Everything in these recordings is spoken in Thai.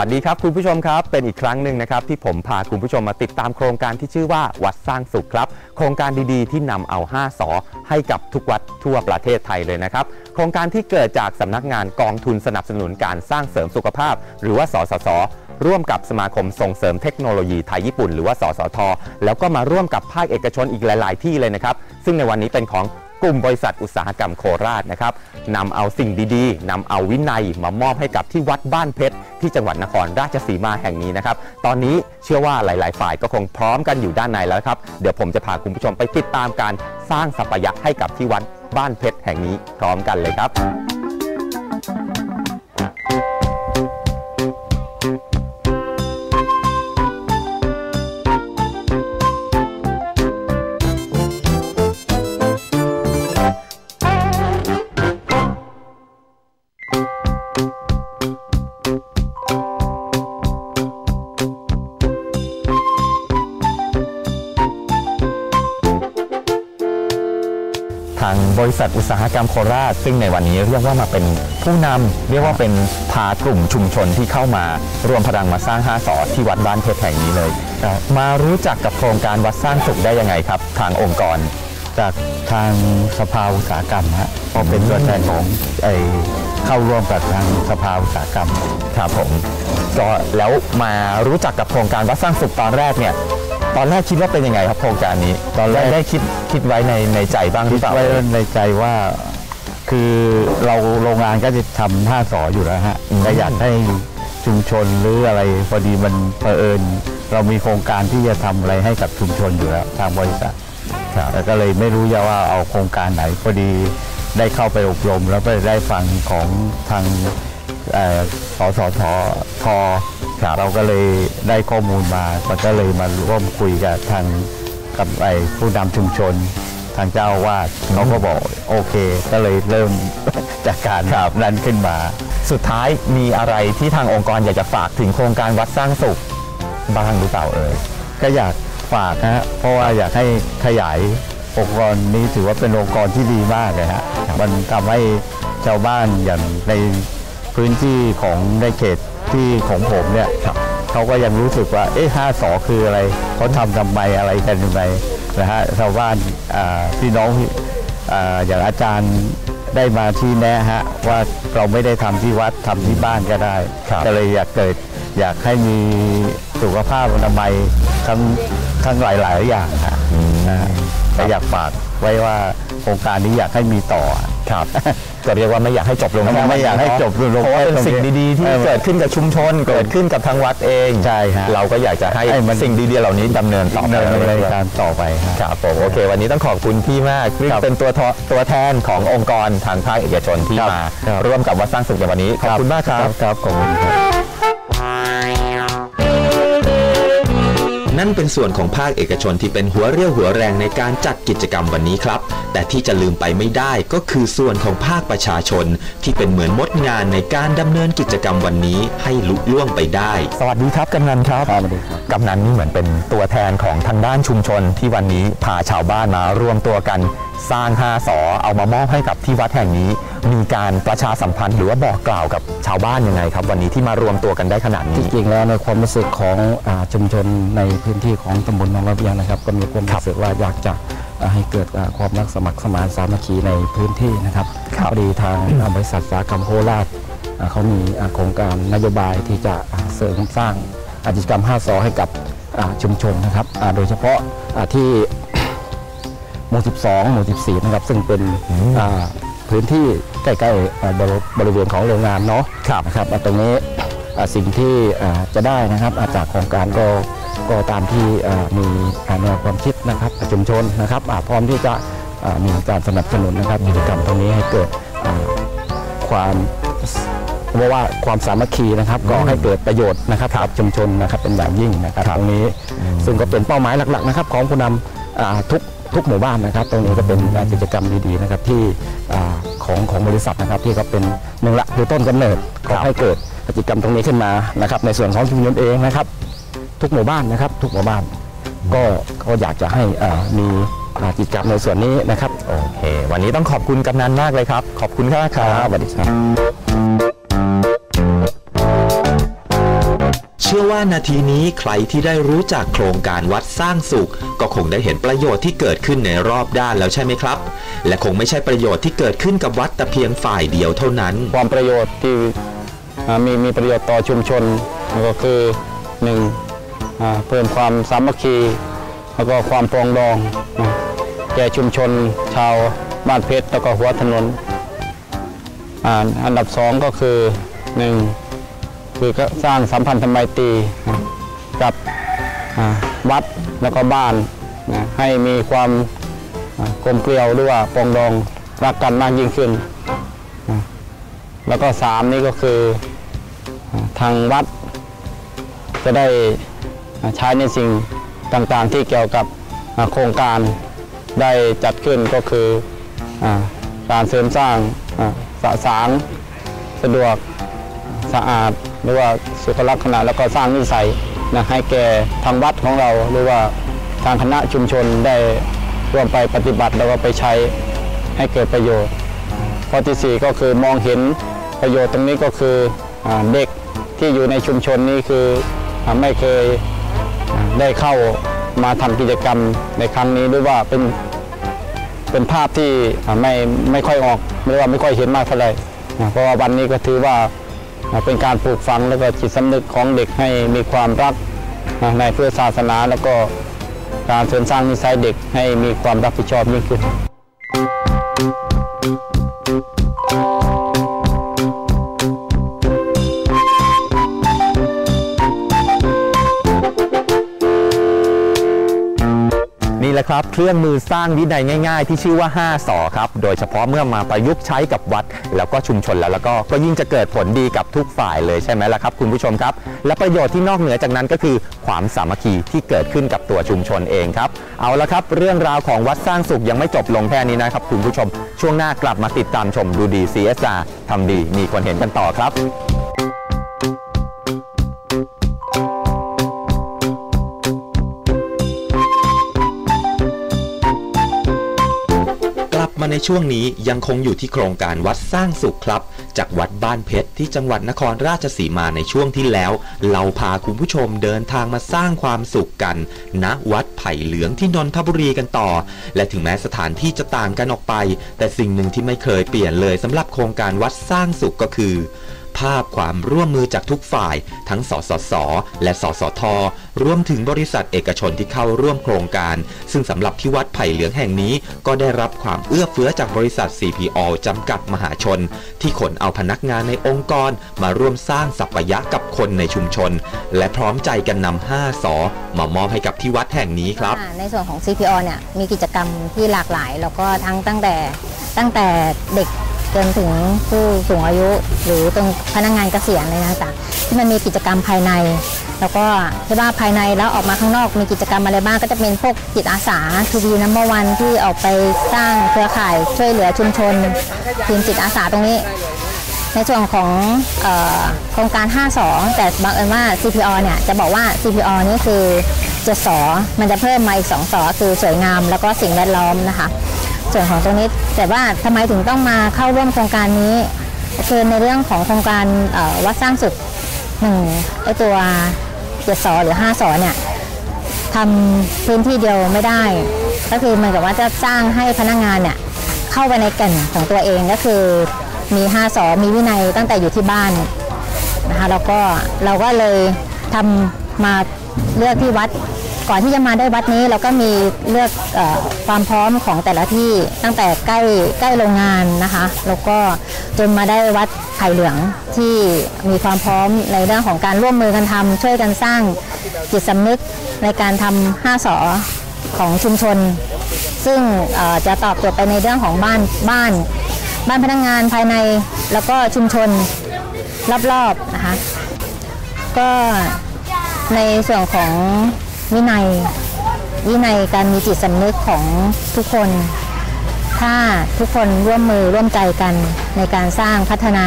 วัสดีครับคุณผู้ชมครับ เป็นอีกครั้งหนึ่งนะครับที่ผมพาคุณผู้ชมมาติดตามโครงการที่ชื่อว่าวัดสร้างสุขครับ โครงการดีๆ ที่นำเอา 5สอให้กับทุกวัดทั่วประเทศไทยเลยนะครับ โครงการที่เกิดจากสำนักงานกองทุนสนับสนุนการสร้างเสริมสุขภาพ หรือว่าสสสร่วมกับสมาคมส่งเสริมเทคโนโลยีไทยญี่ปุ่นหรือว่าสสท แล้วก็มาร่วมกับภาคเอกชนอีกหลาย ๆ ที่เลยนะครับ ซึ่งในวันนี้เป็นของ กลุ่มบริษัทอุตสาหกรรมโคราชนะครับนำเอาสิ่งดีๆนำเอาวินัยมามอบให้กับที่วัดบ้านเพชร ที่จังหวัดนครราชสีมาแห่งนี้นะครับ ตอนนี้เชื่อว่าหลาย ๆ ฝ่ายก็คงพร้อมกันอยู่ด้านในแล้วครับ เดี๋ยวผมจะพาคุณผู้ชมไปติดตามการสร้างสัพยะให้กับที่วัดบ้านเพชรแห่งนี้พร้อมกันเลยครับ ทางบริษัทอุตสาหกรรมโคราช ซึ่งในวันนี้เรียกว่ามาเป็นผู้นำเรียกว่าเป็นพากลุ่มชุมชนที่เข้ามารวมพลังมาสร้าง5สอที่วัดบ้านเพชรแห่งนี้เลยมารู้จักกับโครงการวัดสร้างสุขได้ยังไงครับ ทางองค์กร จากทางสภาอุตสาหกรรมฮะเพราะเป็นตัวแทนของไอเข้าร่วมกับทางสภาอุตสาหกรรม ครับผมก็แล้วมารู้จักกับโครงการวัดสร้างสุขตอนแรกเนี่ย ตอนแรกคิดว่าเป็นยังไงครับโครงการนี้ ตอนแรกได้คิดคิดไว้ในในใจบ้างหรืคิอดเปล่าไว้ในใจว่า คือเราโรงงานก็จะทำท่าสออยู่แล้วฮะก็อยากให้ชุมชนหรืออะไรพอดีมันเผอิญเรามีโครงการที่จะทำอะไรให้กับชุมชนอยู่แล้วทางบริษัท ครับแต่ก็เลยไม่รู้จะว่าเอาโครงการไหนพอดีได้เข้าไปอบรม แล้วก็ได้ฟังของทางเอ่อสสทท เราก็เลยได้ข้อมูลมามันก็เลยมาร่วมคุยกับทางกับไอ้ผู้นำชุมชน ทางเจ้าอาวาดเขาก็บอกโอเค ก็เลยเริ่มจากการนั้นขึ้นมา สุดท้ายมีอะไรที่ทางองค์กรอยากจะฝากถึงโครงการวัดสร้างสุขบ้างหรือเปล่าเอ่ยก็อยากฝากนะฮะเพราะว่าอยากให้ขยายองค์กรนี้ถือว่าเป็นองค์กรที่ดีมากเลยฮะมันทำให้ชาวบ้านอย่างในพื้นที่ของในเขต ที่ของผมเนี่ยเขาก็ยังรู้สึกว่า เอ๊ะห้าสอคืออะไรเขาทำทำไมอะไรกันยังไงนะฮะชาวบ้านอ่าพี่น้องอ่าอย่างอาจารย์ได้มาที่แนะฮะว่าเราไม่ได้ทำที่วัดทำที่บ้านก็ได้ครับก็เลยอยากเกิดอยากให้มีสุขภาพอนามัยทั้งทั้งหลายๆอย่างฮะนะฮะก็อยากฝากไว้ว่าโครงการนี้อยากให้มีต่อ ครับก็เรียกว่าไม่อยากให้จบลงแค่ไม่อยากให้จบลงเพราะว่าเป็นสิ่งดีๆ ที่เออเกิดขึ้นกับชุมชนเกิดขึ้นกับทางวัดเองใช่ฮะเราก็อยากจะให้ให้มันสิ่งดีๆเหล่านี้ดำเนินต่อไปดำเนินรายการต่อไปฮะครับผมโอเค วันนี้ต้องขอบคุณพี่มากที่ครับเป็นตัวทอตัวแทนขององค์กรทางภาคเอกชนที่ครับมาครับร่วมกับวัดสร้างสุขในวันนี้ขอบคุณมากครับครับขอบคุณครับ นั่นเป็นส่วนของภาคเอกชนที่เป็นหัวเรี่ยวหัวแรงในการจัดกิจกรรมวันนี้ครับ แต่ที่จะลืมไปไม่ได้ก็คือส่วนของภาคประชาชน ที่เป็นเหมือนมดงานในการดำเนินกิจกรรมวันนี้ให้ลุล่วงไปได้ สวัสดีครับกำนันครับครับสวัสดีครับกำนันนี่เหมือนเป็นตัวแทนของทางด้านชุมชนที่วันนี้พาชาวบ้านมา รวมตัวกัน สร้าง5สอเอามามอบให้กับที่วัดแห่งนี้ มีการประชาสัมพันธ์ หรือว่าบอกกล่าวกับชาวบ้านยังไงครับ วันนี้ที่มารวมตัวกันได้ขนาดจนี้ริงๆแล้วในความรู้สึกของอาชุมชนในพื้นที่ของตำบลหนองระเบียงนะครับ ก็มีความรู้สึกว่าอยากจะอ่าให้เกิดอ่าความรักสมัครสมานสามัคคีในพื้นที่นะครับครับพอดีทางอ่าบริษัทสาหกรรมโคราชอ่าเขามีอ่าโครงการนโยบายที่จะอ่าเสริมสร้างอากิจกรรม5สอให้กับอ่าชุมชนนะครับอ่าโดยเฉพาะอ่าที่ หมู่ 12 หมู่ 14 นะครับ ซึ่งเป็นอ่าพื้นที่ใกล้ๆอ่าบริบริเวณของโรงงานเนาะครับนะครับอ่าตรงนี้อ่าสิ่งที่อ่าจะได้นะครับอ่าจากโครงการก็ก็ตามที่อ่ามีอ่าแนวความคิดนะครับอ่าชุมชนนะครับอ่าพร้อมที่จะอ่ามีการสนับสนุนนะครับกิจกรรมตรงนี้ให้เกิดอ่าความเรียกว่าความสามัคคีนะครับก็ให้เกิดประโยชน์นะครับกับชุมชนนะครับเป็นอย่างยิ่งนะครับครับตรงนี้ซึ่งก็เป็นเป้าหมายหลักๆนะครับของผู้นำอ่าทุก ทุกหมู่บ้านนะครับ ตรงนี้ก็เป็นกิจกรรมดีๆนะครับที่อ่าของของบริษัทนะครับที่ก็เป็นหนึ่งละคือต้นกำเนิดขอให้เกิดกิจกรรมตรงนี้ขึ้นมานะครับ ในส่วนของชุมชนเองนะครับ ทุกหมู่บ้านนะครับ ทุกหมู่บ้านก็ก็อยากจะให้อ่ามีอ่ากิจกรรมในส่วนนี้นะครับโอเค วันนี้ต้องขอบคุณกำนันมากเลยครับ ขอบคุณมากครับสวัสดีครับ ชื่อว่านาทีนี้ใครที่ได้รู้จักโครงการวัดสร้างสุข ก็คงได้เห็นประโยชน์ที่เกิดขึ้นในรอบด้านแล้วใช่ไหมครับ และคงไม่ใช่ประโยชน์ที่เกิดขึ้นกับวัดแต่เพียงฝ่ายเดียวเท่านั้น ความประโยชน์ที่อ่ามีมีประโยชน์ต่อชุมชนก็คือหนึ่งเพิ่มความสามัคคี แล้วก็ความปรองดองแก่ชุมชนชาวบ้านเพชรแล้วก็หัวถนน อันดับสองก็คือหนึ่ง คือก็สร้างสัมพันธไมตรีกับวัดแล้วก็บ้านนะให้มีความกลมเกลียวหรือว่าปองดองรักกันมากยิ่งขึ้น แล้วก็สามนี่ก็คือทางวัด จะได้ใช้ในสิ่งต่างๆที่เกี่ยวกับโครงการได้จัดขึ้นก็คืออการเสริมสร้างอ่าสะสางสะดวก สะอาด หรือว่าสุขลักษณะแล้วก็สร้างนิสัยนะให้แก่ทางวัดของเราหรือว่าทางคณะชุมชนได้ร่วมไปปฏิบัติแล้วก็ไปใช้ให้เกิดประโยชน์ข้อที่ 4 ก็คือมองเห็นประโยชน์ตรงนี้ก็คืออเด็กที่อยู่ในชุมชนนี้คืออไม่เคยได้เข้ามาทำกิจกรรมในครั้งนี้หรือว่าเป็นเป็นภาพที่ไม่ไม่ค่อยออกหรือว่าไม่ค่อยเห็นมากเท่าไหร่เพราะว่าวันนี้ก็ถือว่า เป็นการปลูกฝังแล้วก็จิตสำนึกของเด็กให้มีความรักในเพื่อศาสนา แล้วก็การเสริมสร้างนิสัยเด็กให้มีความรับผิดชอบยิ่งขึ้น ครับเครื่องมือสร้างวินัยง่าย ๆ ที่ชื่อว่า 5สอครับ โดยเฉพาะเมื่อมาประยุกต์ใช้กับวัด แล้วก็ชุมชนแล้วแล้วก็ก็ยิ่งจะเกิดผลดีกับทุกฝ่ายเลยใช่ไหมล่ะครับ คุณผู้ชมครับ และประโยชน์ที่นอกเหนือจากนั้นก็คือความสามัคคีที่เกิดขึ้นกับตัวชุมชนเองครับเอาละครับ เรื่องราวของวัดสร้างสุขยังไม่จบลงแค่นี้นะครับคุณผู้ชม ช่วงหน้ากลับมาติดตามชมดูดี CSR ทำดีมีคนเห็นกันต่อครับ ในช่วงนี้ยังคงอยู่ที่โครงการวัดสร้างสุขครับ จากวัดบ้านเพชรที่จังหวัดนครราชสีมาในช่วงที่แล้ว เราพาคุณผู้ชมเดินทางมาสร้างความสุขกันณวัดไผ่เหลืองที่นนทบุรีกันต่อ และถึงแม้สถานที่จะต่างกันออกไป แต่สิ่งหนึ่งที่ไม่เคยเปลี่ยนเลยสำหรับโครงการวัดสร้างสุขก็คือ ภาพความร่วมมือจากทุกฝ่าย ทั้งสสส และสสท รวมถึงบริษัทเอกชนที่เข้าร่วมโครงการ ซึ่งสำหรับที่วัดไผ่เหลืองแห่งนี้ ก็ได้รับความเอื้อเฟื้อจากบริษัท CPO จำกัดมหาชน ที่ขนเอาพนักงานในองค์กร มาร่วมสร้างสัปยะกับคนในชุมชน และพร้อมใจกันนำ5สอมามอบให้กับที่วัดแห่งนี้ครับ ในส่วนของ CPO เนี่ยมีกิจกรรมที่หลากหลาย แล้วก็ทั้งตั้งแต่ตั้งแต่เด็ก จนถึงผู้สูงอายุ หรือตรงพนักงานเกษียณอะไรต่างๆที่มันมีกิจกรรมภายใน แล้วก็ที่ว่าภายในแล้วออกมาข้างนอกมีกิจกรรมอะไรบ้างก็จะเป็นพวกจิตอาสาทูบีนัมเบอร์วันที่ออกไปสร้างเครือข่ายช่วยเหลือชุมชนทีมจิตอาสาตรงนี้ ในส่วนของโครงการ5สอแต่บังเอิญว่า CPO เนี่ยจะบอกว่า CPO นี่คือ7สอมันจะเพิ่มมาอีก2สอคือสวยงามแล้วก็สิ่งแวดล้อมนะคะ ส่วนของตรงนี้ แต่ว่าทำไมถึงต้องมาเข้าร่วมโครงการนี้คือในเรื่องของโครงการวัดสร้างสุขหนึ่งไอตัว7สอหรือ5สอเนี่ยทำพื้นที่เดียวไม่ได้ ก็คือเหมันกับว่าจะสร้างให้พนักงานเนี่ยเข้าไปในแก่นของตัวเองก็คือมี5สอมีวินัยตั้งแต่อยู่ที่บ้านนะคะแล้วก็เราก็เลยทำมาเลือกที่วัด ก่อนที่จะมาได้วัดนี้เราก็มีเลือกอความพร้อมของแต่ละที่ตั้งแต่ใกล้ใกล้โรงงานนะคะแล้วก็จนมาได้วัดไผ่เหลืองที่มีความพร้อมในเรื่องของการร่วมมือกันทำช่วยกันสร้างจิตสำนึกในการทำห้าสอของชุมชน ซึ่งจะตอบโจทย์ไปในเรื่องของบ้านบ้าน บ้านพนักงานภายในแล้วก็ชุมชนรอบๆนะคะก็ในส่วนของ วินัย วินัยการมีจิตสำนึกของทุกคน ถ้าทุกคนร่วมมือร่วมใจกันในการสร้างพัฒนา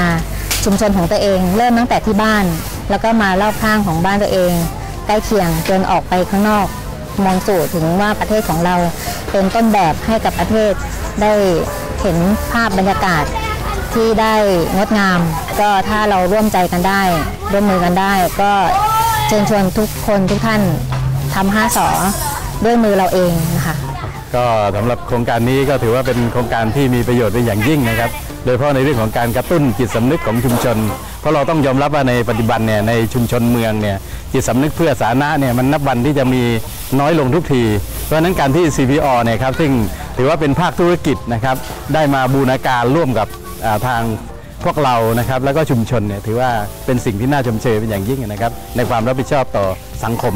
ชุมชนของตัวเอง เริ่มตั้งแต่ที่บ้าน แล้วก็มารอบข้างของบ้านตัวเอง ใกล้เคียงจนออกไปข้างนอกมองสู่ถึงว่าประเทศของเราเป็นต้นแบบให้กับประเทศได้เห็นภาพบรรยากาศที่ได้งดงาม ก็ถ้าเราร่วมใจกันได้ ร่วมมือกันได้ ก็เชิญชวนทุกคนทุกท่าน ทำห้าสอด้วยมือเราเองนะคะก็สำหรับโครงการนี้ก็ถือว่าเป็นโครงการที่มีประโยชน์เป็นอย่างยิ่งนะครับ โดยเฉพาะในเรื่องของการกระตุ้นจิตสำนึกของชุมชน เพราะเราต้องยอมรับว่าในปัจจุบันเนี่ยในชุมชนเมืองเนี่ยจิตสำนึกเพื่อสาธารณะเนี่ยมันนับวันที่จะมีน้อยลงทุกที เพราะฉะนั้นการที่ CPO เนี่ยครับซึ่งถือว่าเป็นภาคธุรกิจนะครับได้มาบูรณาการร่วมกับาทางพวกเรานะครับแล้วก็ชุมชนเนี่ยถือว่าเป็นสิ่งที่น่าชมเชยเป็นอย่างยิ่งนะครับในความรับผิดชอบต่อสังคม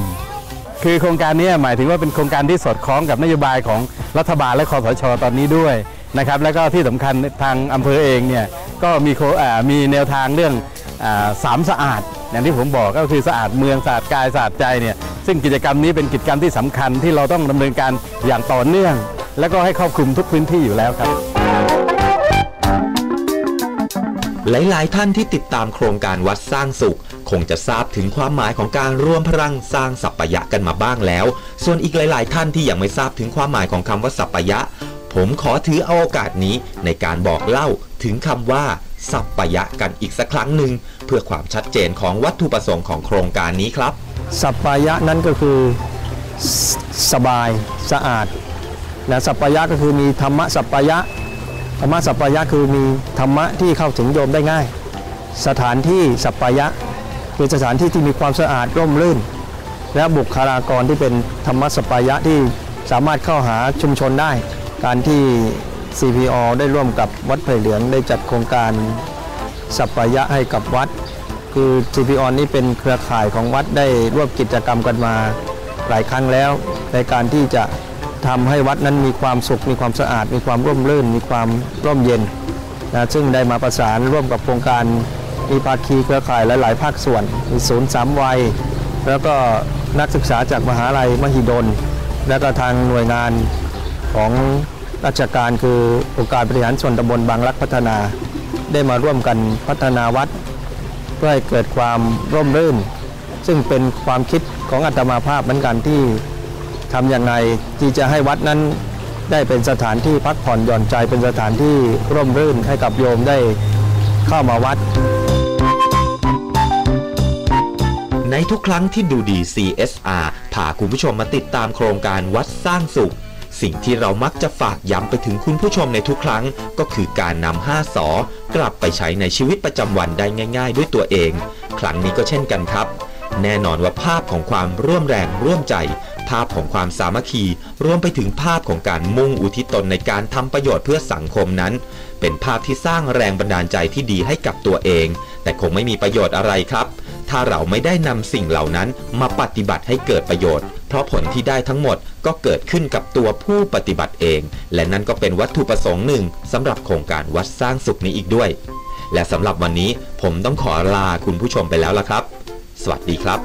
คือโครงการนี้หมายถึงว่าเป็นโครงการที่สอดคล้องกับนโยบายของรัฐบาลและคอสชตอนนี้ด้วยนะครับแล้วก็ที่สำคัญทางอำเภอเองเนี่ยก็มีโคอ่ามีแนวทางเรื่องอสามสะอาด อย่างที่ผมบอกก็คือสะอาดเมืองสะอาดกายสะอาดใจเนี่ยซึ่งกิจกรรมนี้เป็นกิจกรรมที่สำคัญที่เราต้องดำเนินการอย่างต่อเนื่อง แล้วก็ให้ครอบคลุมทุกพื้นที่อยู่แล้วครับ หลาย ๆ ท่านที่ติดตามโครงการวัดสร้างสุข คงจะทราบถึงความหมายของการรวมพลังสร้างสัปปะยะกันมาบ้างแล้ว ส่วนอีกหลาย ๆ ท่านที่ยังไม่ทราบถึงความหมายของคำว่าสัปปะยะ ผมขอถือเอาโอกาสนี้ในการบอกเล่าถึงคำว่าสัปปะยะกันอีกสักครั้งหนึ่งเพื่อความชัดเจนของวัตถุประสงค์ของโครงการนี้ครับ สัปปายะนั้นก็คือสสบายสะอาดและสัปปายะก็คือมีธรรมะสัปปายะธรรมะสัปปายะคือมีธรรมะที่เข้าถึงโยมได้ง่าย สถานที่สัปปายะ คือสถานที่ที่มีความสะอาดร่มรื่น และบุคลากรที่เป็นธรรมสปายะที่สามารถเข้าหาชุมชนได้ การที่ CPO ได้ร่วมกับวัดไผ่เหลืองได้จัดโครงการสัปายะให้กับวัด คือ CPO นี่เป็นเครือข่ายของวัดได้ร่วมกิจกรรมกันมาหลายครั้งแล้ว ในการที่จะทำให้วัดนั้นมีความสุข มีความสะอาด มีความร่มรื่น มีความร่มเย็นนะซึ่งได้มาประสานร่วมกับโครงการ มีภาคีเครือข่ายหลาย ๆ ภาคส่วน มีศูนย์สามวัย แล้วก็นักศึกษาจากมหาลัยมหิดล แล้วก็ทางหน่วยงานของราชการคือองค์การบริหารส่วนตำบลบางรักพัฒนา ได้มาร่วมกันพัฒนาวัด เพื่อให้เกิดความร่มรื่น ซึ่งเป็นความคิดของอาตมาภาพเหมือนกันที่ทำอย่างไรที่จะให้วัดนั้นได้เป็นสถานที่พักผ่อนหย่อนใจเป็นสถานที่ร่มรื่นให้กับโยมได้เข้ามาวัด ในทุกครั้งที่ดูดี CSR พาคุณผู้ชมมาติดตามโครงการวัดสร้างสุข สิ่งที่เรามักจะฝากย้ำไปถึงคุณผู้ชมในทุกครั้ง ก็คือการนำ5สอกลับไปใช้ในชีวิตประจำวันได้ง่าย ๆ ด้วยตัวเอง ครั้งนี้ก็เช่นกันครับ แน่นอนว่าภาพของความร่วมแรงร่วมใจ ภาพของความสามัคคีรวมไปถึงภาพของการมุ่งอุทิศตนในการทำประโยชน์เพื่อสังคมนั้น เป็นภาพที่สร้างแรงบันดาลใจที่ดีให้กับตัวเอง แต่คงไม่มีประโยชน์อะไรครับ ถ้าเราไม่ได้นำสิ่งเหล่านั้นมาปฏิบัติให้เกิดประโยชน์ เพราะผลที่ได้ทั้งหมดก็เกิดขึ้นกับตัวผู้ปฏิบัติเอง และนั่นก็เป็นวัตถุประสงค์หนึ่งสำหรับโครงการวัดสร้างสุขนี้อีกด้วย และสำหรับวันนี้ผมต้องขอลาคุณผู้ชมไปแล้วละครับ สวัสดีครับ